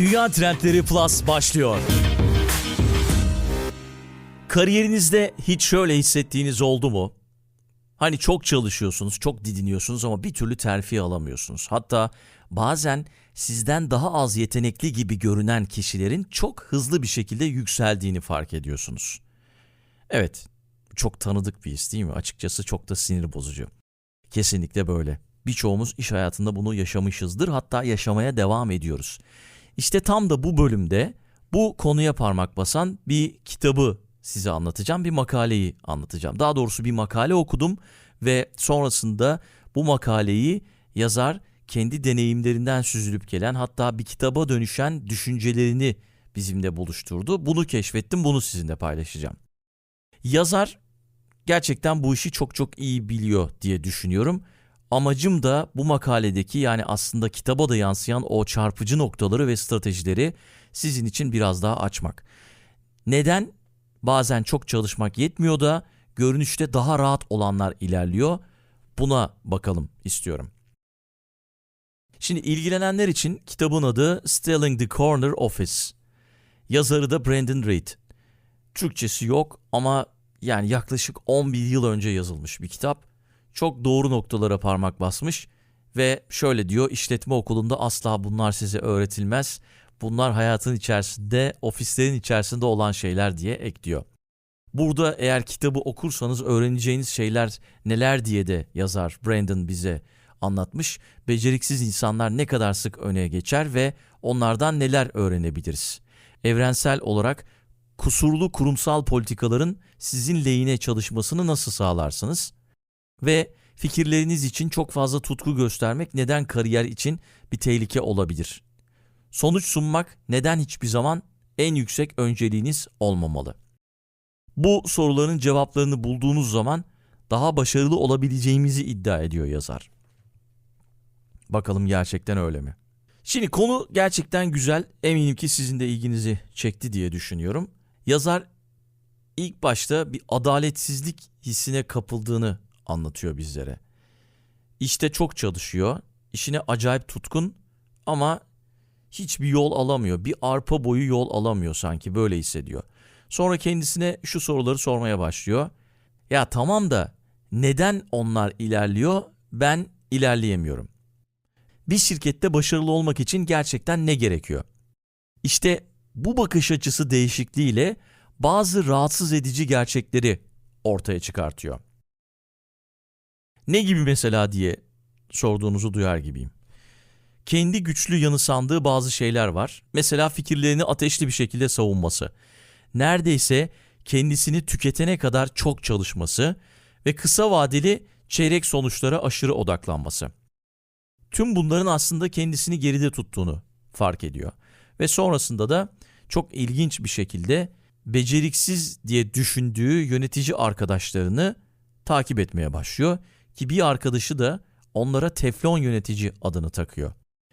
Dünya Trendleri Plus başlıyor. Kariyerinizde hiç şöyle hissettiğiniz oldu mu? Hani çok çalışıyorsunuz, çok didiniyorsunuz ama bir türlü terfi alamıyorsunuz. Hatta bazen sizden daha az yetenekli gibi görünen kişilerin çok hızlı bir şekilde yükseldiğini fark ediyorsunuz. Evet, çok tanıdık bir his değil mi? Açıkçası çok da sinir bozucu. Kesinlikle böyle. Birçoğumuz iş hayatında bunu yaşamışızdır, hatta yaşamaya devam ediyoruz. İşte tam da bu bölümde bu konuya parmak basan bir kitabı size anlatacağım, bir makaleyi anlatacağım. Daha doğrusu bir makale okudum ve sonrasında bu makaleyi yazar kendi deneyimlerinden süzülüp gelen hatta bir kitaba dönüşen düşüncelerini bizimle buluşturdu. Bunu keşfettim, bunu sizinle paylaşacağım. Yazar gerçekten bu işi çok çok iyi biliyor diye düşünüyorum. Amacım da bu makaledeki yani aslında kitaba da yansıyan o çarpıcı noktaları ve stratejileri sizin için biraz daha açmak. Neden bazen çok çalışmak yetmiyor da görünüşte daha rahat olanlar ilerliyor? Buna bakalım istiyorum. Şimdi ilgilenenler için kitabın adı Stealing the Corner Office. Yazarı da Brandon Reed. Türkçesi yok ama yani yaklaşık 11 yıl önce yazılmış bir kitap. Çok doğru noktalara parmak basmış ve şöyle diyor işletme okulunda asla bunlar size öğretilmez. Bunlar hayatın içerisinde, ofislerin içerisinde olan şeyler diye ekliyor. Burada eğer kitabı okursanız öğreneceğiniz şeyler neler diye de yazar Brandon bize anlatmış. Beceriksiz insanlar ne kadar sık öne geçer ve onlardan neler öğrenebiliriz? Evrensel olarak kusurlu kurumsal politikaların sizin lehine çalışmasını nasıl sağlarsınız? Ve fikirleriniz için çok fazla tutku göstermek neden kariyer için bir tehlike olabilir? Sonuç sunmak neden hiçbir zaman en yüksek önceliğiniz olmamalı? Bu soruların cevaplarını bulduğunuz zaman daha başarılı olabileceğimizi iddia ediyor yazar. Bakalım gerçekten öyle mi? Şimdi konu gerçekten güzel. Eminim ki sizin de ilginizi çekti diye düşünüyorum. Yazar ilk başta bir adaletsizlik hissine kapıldığını anlatıyor bizlere. İşte çok çalışıyor, işine acayip tutkun ama hiçbir yol alamıyor. Bir arpa boyu yol alamıyor sanki böyle hissediyor. Sonra kendisine şu soruları sormaya başlıyor. Ya tamam da neden onlar ilerliyor ben ilerleyemiyorum? Bir şirkette başarılı olmak için gerçekten ne gerekiyor? İşte bu bakış açısı değişikliğiyle bazı rahatsız edici gerçekleri ortaya çıkartıyor. Ne gibi mesela diye sorduğunuzu duyar gibiyim. Kendi güçlü yanı sandığı bazı şeyler var. Mesela fikirlerini ateşli bir şekilde savunması. Neredeyse kendisini tüketene kadar çok çalışması ve kısa vadeli çeyrek sonuçlara aşırı odaklanması. Tüm bunların aslında kendisini geride tuttuğunu fark ediyor. Ve sonrasında da çok ilginç bir şekilde beceriksiz diye düşündüğü yönetici arkadaşlarını takip etmeye başlıyor ki bir arkadaşı da onlara teflon yönetici adını takıyor.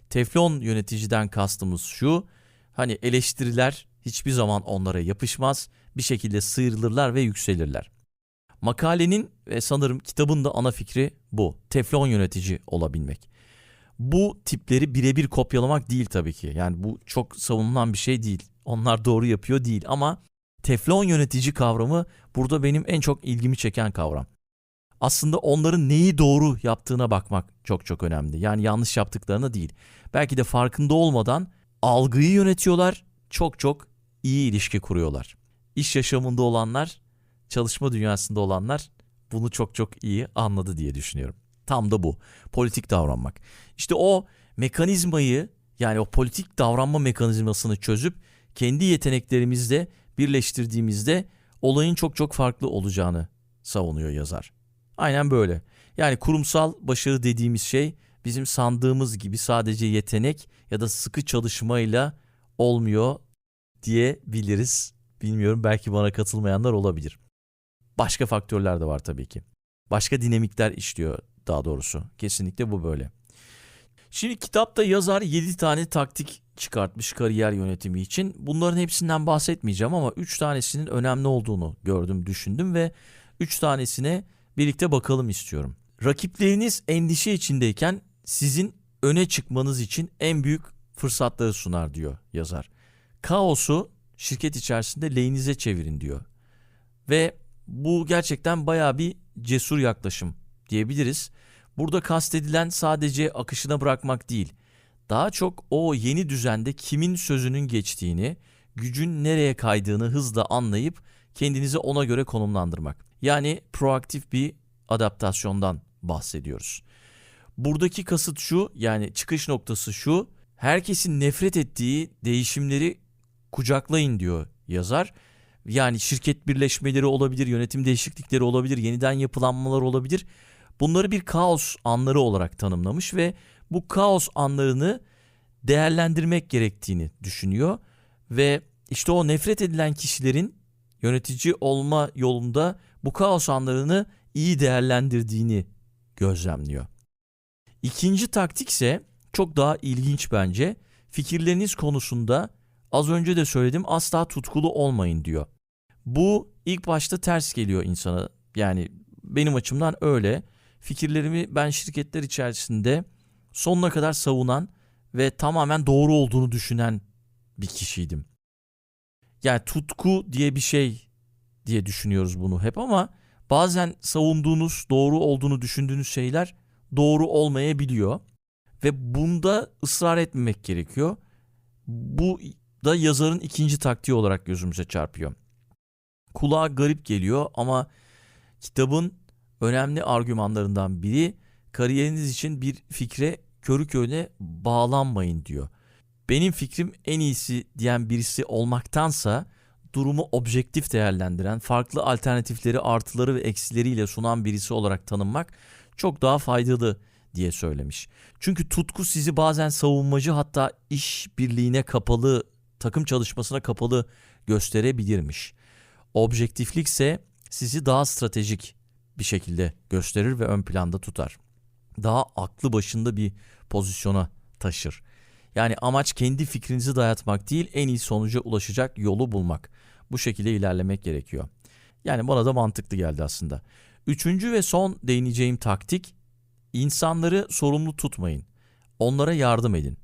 Teflon yöneticiden kastımız şu, hani eleştiriler hiçbir zaman onlara yapışmaz, bir şekilde sıyrılırlar ve yükselirler. Makalenin ve sanırım kitabın da ana fikri bu. Teflon yönetici olabilmek. Bu tipleri birebir kopyalamak değil tabii ki. Yani bu çok savunulan bir şey değil. Onlar doğru yapıyor değil ama teflon yönetici kavramı burada benim en çok ilgimi çeken kavram. Aslında onların neyi doğru yaptığına bakmak çok çok önemli. Yani yanlış yaptıklarına değil. Belki de farkında olmadan algıyı yönetiyorlar, çok çok iyi ilişki kuruyorlar. İş yaşamında olanlar, çalışma dünyasında olanlar bunu çok çok iyi anladı diye düşünüyorum. Tam da bu. Politik davranmak. İşte o mekanizmayı yani o politik davranma mekanizmasını çözüp kendi yeteneklerimizle birleştirdiğimizde olayın çok çok farklı olacağını savunuyor yazar. Aynen böyle. Yani kurumsal başarı dediğimiz şey bizim sandığımız gibi sadece yetenek ya da sıkı çalışmayla olmuyor diyebiliriz. Bilmiyorum belki bana katılmayanlar olabilir. Başka faktörler de var tabii ki. Başka dinamikler işliyor daha doğrusu. Kesinlikle bu böyle. Şimdi kitapta yazar 7 tane taktik çıkartmış kariyer yönetimi için. Bunların hepsinden bahsetmeyeceğim ama 3 tanesinin önemli olduğunu gördüm, düşündüm ve 3 tanesine birlikte bakalım istiyorum. Rakipleriniz endişe içindeyken sizin öne çıkmanız için en büyük fırsatları sunar diyor yazar. Kaosu şirket içerisinde lehinize çevirin diyor. Ve bu gerçekten bayağı bir cesur yaklaşım diyebiliriz. Burada kastedilen sadece akışına bırakmak değil. Daha çok o yeni düzende kimin sözünün geçtiğini, gücün nereye kaydığını hızla anlayıp kendinizi ona göre konumlandırmak. Yani proaktif bir adaptasyondan bahsediyoruz. Buradaki kasıt şu, yani çıkış noktası şu. Herkesin nefret ettiği değişimleri kucaklayın diyor yazar. Yani şirket birleşmeleri olabilir, yönetim değişiklikleri olabilir, yeniden yapılanmalar olabilir. Bunları bir kaos anları olarak tanımlamış ve bu kaos anlarını değerlendirmek gerektiğini düşünüyor ve işte o nefret edilen kişilerin yönetici olma yolunda bu kaos anlarını iyi değerlendirdiğini gözlemliyor. İkinci taktik ise çok daha ilginç bence. Fikirleriniz konusunda az önce de söyledim asla tutkulu olmayın diyor. Bu ilk başta ters geliyor insana. Yani benim açımdan öyle. Fikirlerimi ben şirketler içerisinde sonuna kadar savunan ve tamamen doğru olduğunu düşünen bir kişiydim. Yani tutku diye bir şey diye düşünüyoruz bunu hep ama bazen savunduğunuz, doğru olduğunu düşündüğünüz şeyler doğru olmayabiliyor ve bunda ısrar etmemek gerekiyor. Bu da yazarın ikinci taktiği olarak gözümüze çarpıyor. Kulağa garip geliyor ama kitabın önemli argümanlarından biri kariyeriniz için bir fikre körü körüne bağlanmayın diyor. Benim fikrim en iyisi diyen birisi olmaktansa durumu objektif değerlendiren, farklı alternatifleri artıları ve eksileriyle sunan birisi olarak tanınmak çok daha faydalı diye söylemiş. Çünkü tutku sizi bazen savunmacı hatta iş birliğine kapalı, takım çalışmasına kapalı gösterebilirmiş. Objektiflik ise sizi daha stratejik bir şekilde gösterir ve ön planda tutar. Daha aklı başında bir pozisyona taşır. Yani amaç kendi fikrinizi dayatmak değil, en iyi sonuca ulaşacak yolu bulmak. Bu şekilde ilerlemek gerekiyor. Yani bana da mantıklı geldi aslında. Üçüncü ve son değineceğim taktik, insanları sorumlu tutmayın. Onlara yardım edin.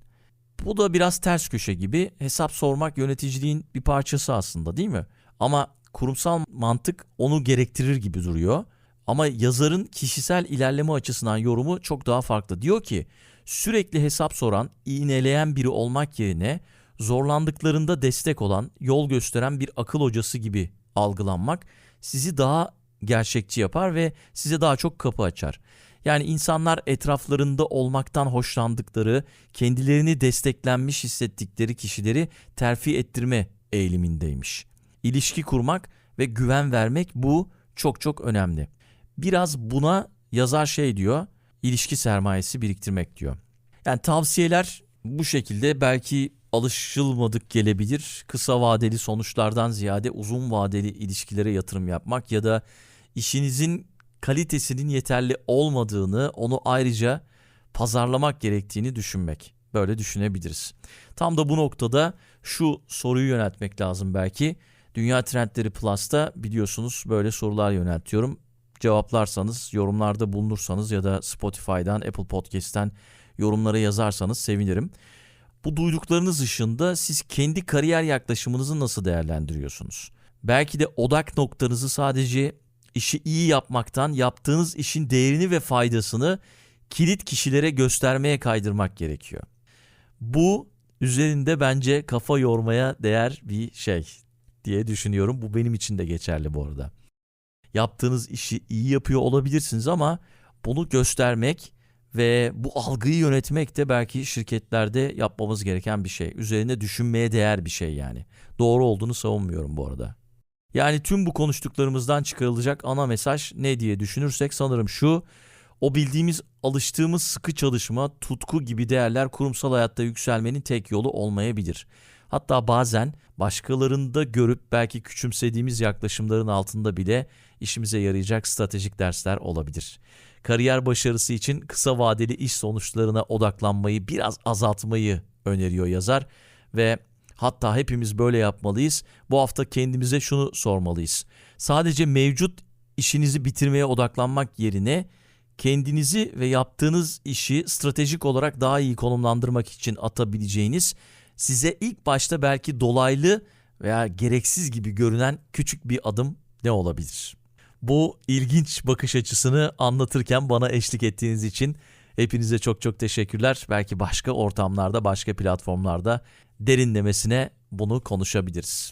Bu da biraz ters köşe gibi hesap sormak yöneticiliğin bir parçası aslında değil mi? Ama kurumsal mantık onu gerektirir gibi duruyor. Ama yazarın kişisel ilerleme açısından yorumu çok daha farklı. Diyor ki sürekli hesap soran, iğneleyen biri olmak yerine zorlandıklarında destek olan, yol gösteren bir akıl hocası gibi algılanmak sizi daha gerçekçi yapar ve size daha çok kapı açar. Yani insanlar etraflarında olmaktan hoşlandıkları, kendilerini desteklenmiş hissettikleri kişileri terfi ettirme eğilimindeymiş. İlişki kurmak ve güven vermek bu çok çok önemli. Biraz buna yazar şey diyor, ilişki sermayesi biriktirmek diyor. Yani tavsiyeler bu şekilde belki alışılmadık gelebilir. Kısa vadeli sonuçlardan ziyade uzun vadeli ilişkilere yatırım yapmak ya da işinizin kalitesinin yeterli olmadığını, onu ayrıca pazarlamak gerektiğini düşünmek. Böyle düşünebiliriz. Tam da bu noktada şu soruyu yöneltmek lazım belki. Dünya Trendleri Plus'ta biliyorsunuz böyle sorular yöneltiyorum. Cevaplarsanız, yorumlarda bulunursanız ya da Spotify'dan, Apple Podcast'ten yorumlara yazarsanız sevinirim. Bu duyduklarınız ışığında siz kendi kariyer yaklaşımınızı nasıl değerlendiriyorsunuz? Belki de odak noktanızı sadece işi iyi yapmaktan yaptığınız işin değerini ve faydasını kilit kişilere göstermeye kaydırmak gerekiyor. Bu üzerinde bence kafa yormaya değer bir şey diye düşünüyorum. Bu benim için de geçerli bu arada. Yaptığınız işi iyi yapıyor olabilirsiniz ama bunu göstermek ve bu algıyı yönetmek de belki şirketlerde yapmamız gereken bir şey. Üzerine düşünmeye değer bir şey yani. Doğru olduğunu savunmuyorum bu arada. Yani tüm bu konuştuklarımızdan çıkarılacak ana mesaj ne diye düşünürsek sanırım şu. O bildiğimiz, alıştığımız sıkı çalışma, tutku gibi değerler kurumsal hayatta yükselmenin tek yolu olmayabilir. Hatta bazen başkalarında görüp belki küçümsediğimiz yaklaşımların altında bile işimize yarayacak stratejik dersler olabilir. Kariyer başarısı için kısa vadeli iş sonuçlarına odaklanmayı biraz azaltmayı öneriyor yazar ve hatta hepimiz böyle yapmalıyız. Bu hafta kendimize şunu sormalıyız. Sadece mevcut işinizi bitirmeye odaklanmak yerine kendinizi ve yaptığınız işi stratejik olarak daha iyi konumlandırmak için atabileceğiniz size ilk başta belki dolaylı veya gereksiz gibi görünen küçük bir adım ne olabilir? Bu ilginç bakış açısını anlatırken bana eşlik ettiğiniz için hepinize çok çok teşekkürler. Belki başka ortamlarda, başka platformlarda derinlemesine bunu konuşabiliriz.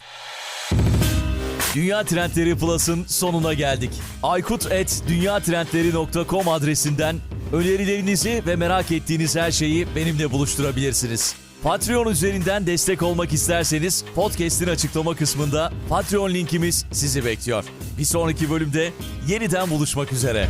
Dünya Trendleri Plus'ın sonuna geldik. aykut.dünyatrendleri.com adresinden önerilerinizi ve merak ettiğiniz her şeyi benimle buluşturabilirsiniz. Patreon üzerinden destek olmak isterseniz podcast'in açıklama kısmında Patreon linkimiz sizi bekliyor. Bir sonraki bölümde yeniden buluşmak üzere.